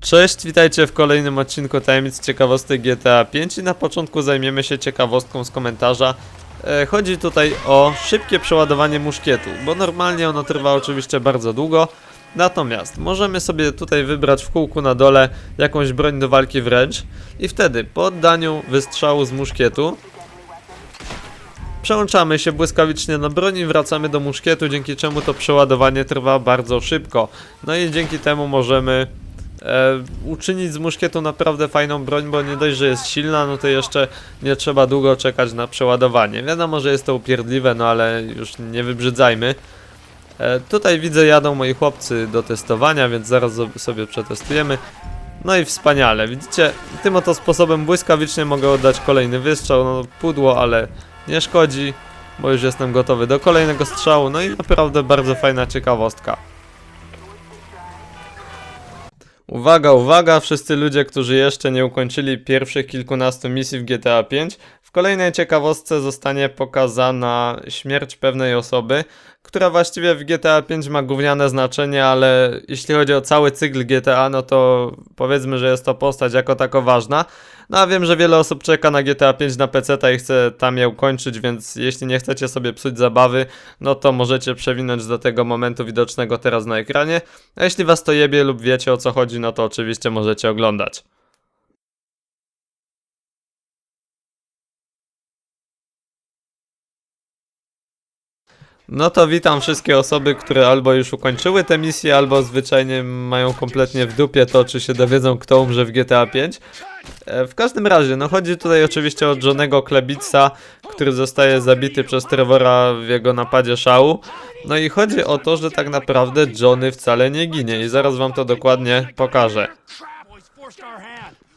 Cześć, witajcie w kolejnym odcinku Tajemnic Ciekawostek GTA 5 i na początku zajmiemy się ciekawostką z komentarza. E, chodzi tutaj o szybkie przeładowanie muszkietu, bo normalnie ono trwa oczywiście bardzo długo, natomiast możemy sobie tutaj wybrać w kółku na dole jakąś broń do walki wręcz i wtedy po oddaniu wystrzału z muszkietu Przełączamy się błyskawicznie na broń i wracamy do muszkietu, dzięki czemu to przeładowanie trwa bardzo szybko. No i dzięki temu możemy e, uczynić z muszkietu naprawdę fajną broń, bo nie dość, że jest silna, no to jeszcze nie trzeba długo czekać na przeładowanie. Wiadomo, że jest to upierdliwe, no ale już nie wybrzydzajmy. E, tutaj widzę jadą moi chłopcy do testowania, więc zaraz sobie przetestujemy. No i wspaniale, widzicie, tym oto sposobem błyskawicznie mogę oddać kolejny wystrzał, no pudło, ale nie szkodzi, bo już jestem gotowy do kolejnego strzału, no i naprawdę bardzo fajna ciekawostka. Uwaga, uwaga, wszyscy ludzie, którzy jeszcze nie ukończyli pierwszych kilkunastu misji w GTA V, w kolejnej ciekawostce zostanie pokazana śmierć pewnej osoby, która właściwie w GTA V ma gówniane znaczenie, ale jeśli chodzi o cały cykl GTA, no to powiedzmy, że jest to postać jako tako ważna. No a wiem, że wiele osób czeka na GTA 5 na PC i chce tam je ukończyć, więc jeśli nie chcecie sobie psuć zabawy, no to możecie przewinąć do tego momentu widocznego teraz na ekranie. A jeśli was to jebie lub wiecie o co chodzi, no to oczywiście możecie oglądać. No to witam wszystkie osoby, które albo już ukończyły tę misję, albo zwyczajnie mają kompletnie w dupie to, czy się dowiedzą, kto umrze w GTA 5. E, W każdym razie, no chodzi tutaj oczywiście o Johnego Klebica, który zostaje zabity przez Trevora w jego napadzie szału. No i chodzi o to, że tak naprawdę Johnny wcale nie ginie i zaraz wam to dokładnie pokażę.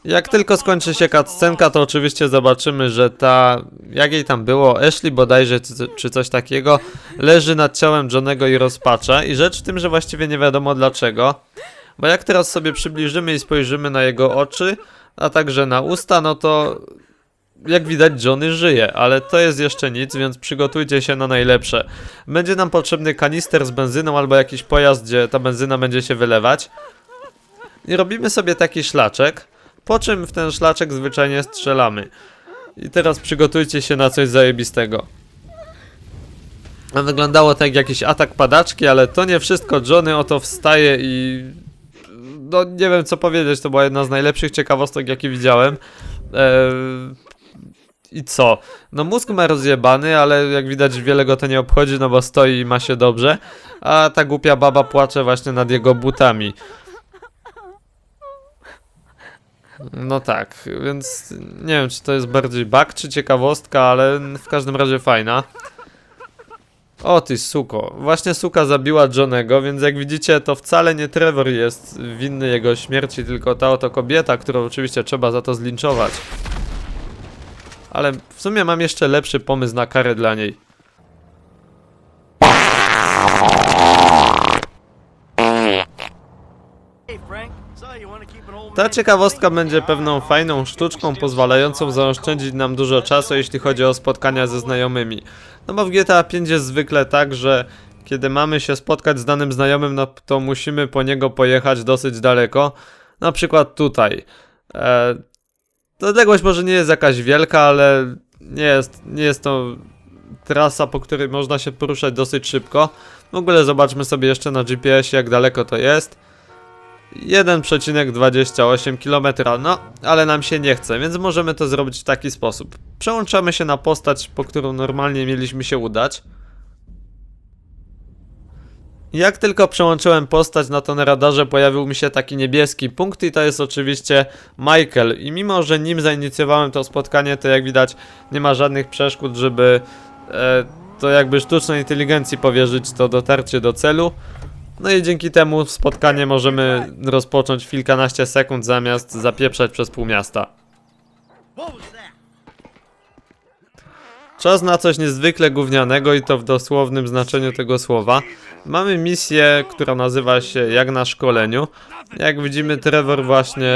Jak tylko skończy się cutscenka, to oczywiście zobaczymy, że ta, jak jej tam było, Ashley bodajże, czy, coś takiego, leży nad ciałem Johnego i rozpacza. I rzecz w tym, że właściwie nie wiadomo dlaczego. Bo jak teraz sobie przybliżymy i spojrzymy na jego oczy, a także na usta, no to jak widać Johnny żyje, ale to jest jeszcze nic, więc przygotujcie się na najlepsze. Będzie nam potrzebny kanister z benzyną albo jakiś pojazd, gdzie ta benzyna będzie się wylewać. I robimy sobie taki szlaczek, po czym w ten szlaczek zwyczajnie strzelamy. I teraz przygotujcie się na coś zajebistego. Wyglądało tak jak jakiś atak padaczki, ale to nie wszystko. Johnny oto wstaje i... No nie wiem co powiedzieć, to była jedna z najlepszych ciekawostek jakie widziałem. Eee... I co? No mózg ma rozjebany, ale jak widać wiele go to nie obchodzi, no bo stoi i ma się dobrze. A ta głupia baba płacze właśnie nad jego butami. No tak, więc nie wiem, czy to jest bardziej bug, czy ciekawostka, ale w każdym razie fajna. O ty suko, właśnie suka zabiła Johnego, więc jak widzicie to wcale nie Trevor jest winny jego śmierci, tylko ta oto kobieta, którą oczywiście trzeba za to zlinczować. Ale w sumie mam jeszcze lepszy pomysł na karę dla niej. Ta ciekawostka będzie pewną fajną sztuczką pozwalającą zaoszczędzić nam dużo czasu, jeśli chodzi o spotkania ze znajomymi. No bo w GTA 5 jest zwykle tak, że kiedy mamy się spotkać z danym znajomym, no to musimy po niego pojechać dosyć daleko. Na przykład tutaj. E, to odległość może nie jest jakaś wielka, ale nie jest, nie jest to trasa, po której można się poruszać dosyć szybko. W ogóle zobaczmy sobie jeszcze na GPS jak daleko to jest. 1,28 km, no ale nam się nie chce, więc możemy to zrobić w taki sposób. Przełączamy się na postać, po którą normalnie mieliśmy się udać. Jak tylko przełączyłem postać, no na radarze pojawił mi się taki niebieski punkt i to jest oczywiście Michael. I mimo, że nim zainicjowałem to spotkanie, to jak widać nie ma żadnych przeszkód, żeby e, to jakby sztucznej inteligencji powierzyć to dotarcie do celu. No i dzięki temu spotkanie możemy rozpocząć w kilkanaście sekund zamiast zapieprzać przez pół miasta. Czas na coś niezwykle gównianego i to w dosłownym znaczeniu tego słowa. Mamy misję, która nazywa się Jak na szkoleniu. Jak widzimy, Trevor właśnie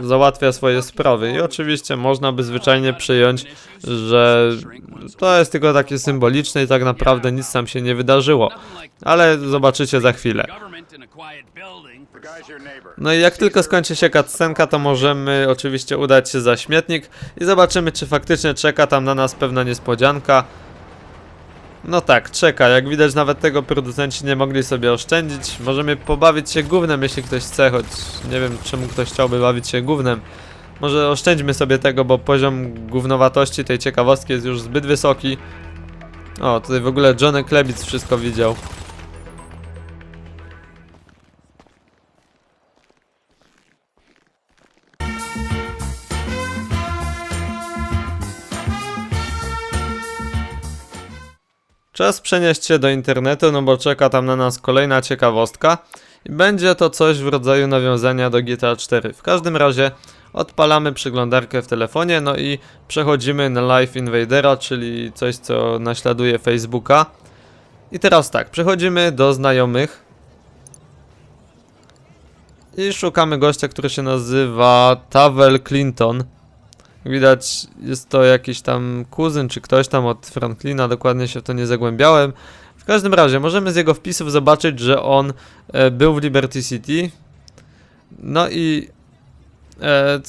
załatwia swoje sprawy i oczywiście można by zwyczajnie przyjąć, że to jest tylko takie symboliczne i tak naprawdę nic tam się nie wydarzyło. Ale zobaczycie za chwilę. No i jak tylko skończy się cutscenka, to możemy oczywiście udać się za śmietnik i zobaczymy, czy faktycznie czeka tam na nas pewna niespodzianka. No tak, czeka. Jak widać, nawet tego producenci nie mogli sobie oszczędzić. Możemy pobawić się gównem, jeśli ktoś chce, choć nie wiem, czemu ktoś chciałby bawić się gównem. Może oszczędźmy sobie tego, bo poziom gównowatości tej ciekawostki jest już zbyt wysoki. O, tutaj w ogóle Johnny Klebic wszystko widział. Czas przenieść się do internetu, no bo czeka tam na nas kolejna ciekawostka i będzie to coś w rodzaju nawiązania do GTA 4. W każdym razie odpalamy przeglądarkę w telefonie, no i przechodzimy na Live Invadera, czyli coś co naśladuje Facebooka. I teraz tak, przechodzimy do znajomych i szukamy gościa, który się nazywa Tavel Clinton. Widać, jest to jakiś tam kuzyn czy ktoś tam od Franklina, dokładnie się w to nie zagłębiałem. W każdym razie, możemy z jego wpisów zobaczyć, że on e, był w Liberty City. No i e,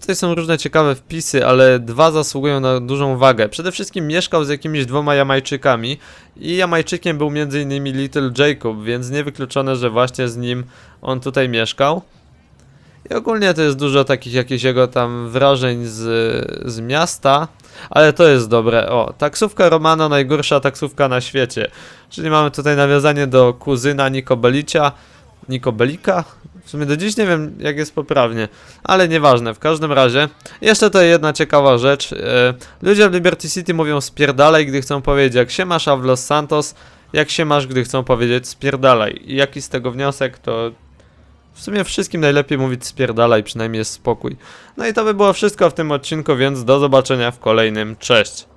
tutaj są różne ciekawe wpisy, ale dwa zasługują na dużą uwagę. Przede wszystkim mieszkał z jakimiś dwoma Jamajczykami i Jamajczykiem był m.in. Little Jacob, więc niewykluczone, że właśnie z nim on tutaj mieszkał. I ogólnie to jest dużo takich jakichś jego tam wrażeń z, z miasta, ale to jest dobre. O, taksówka Romano, najgorsza taksówka na świecie. Czyli mamy tutaj nawiązanie do kuzyna Niko Belicia. Niko Belika? W sumie do dziś nie wiem, jak jest poprawnie, ale nieważne. W każdym razie, jeszcze tutaj jedna ciekawa rzecz. E, ludzie w Liberty City mówią spierdalaj, gdy chcą powiedzieć jak się masz, a w Los Santos jak się masz, gdy chcą powiedzieć spierdalaj. I jaki z tego wniosek, to w sumie wszystkim najlepiej mówić spierdalaj, przynajmniej jest spokój. No i to by było wszystko w tym odcinku, więc do zobaczenia w kolejnym. Cześć!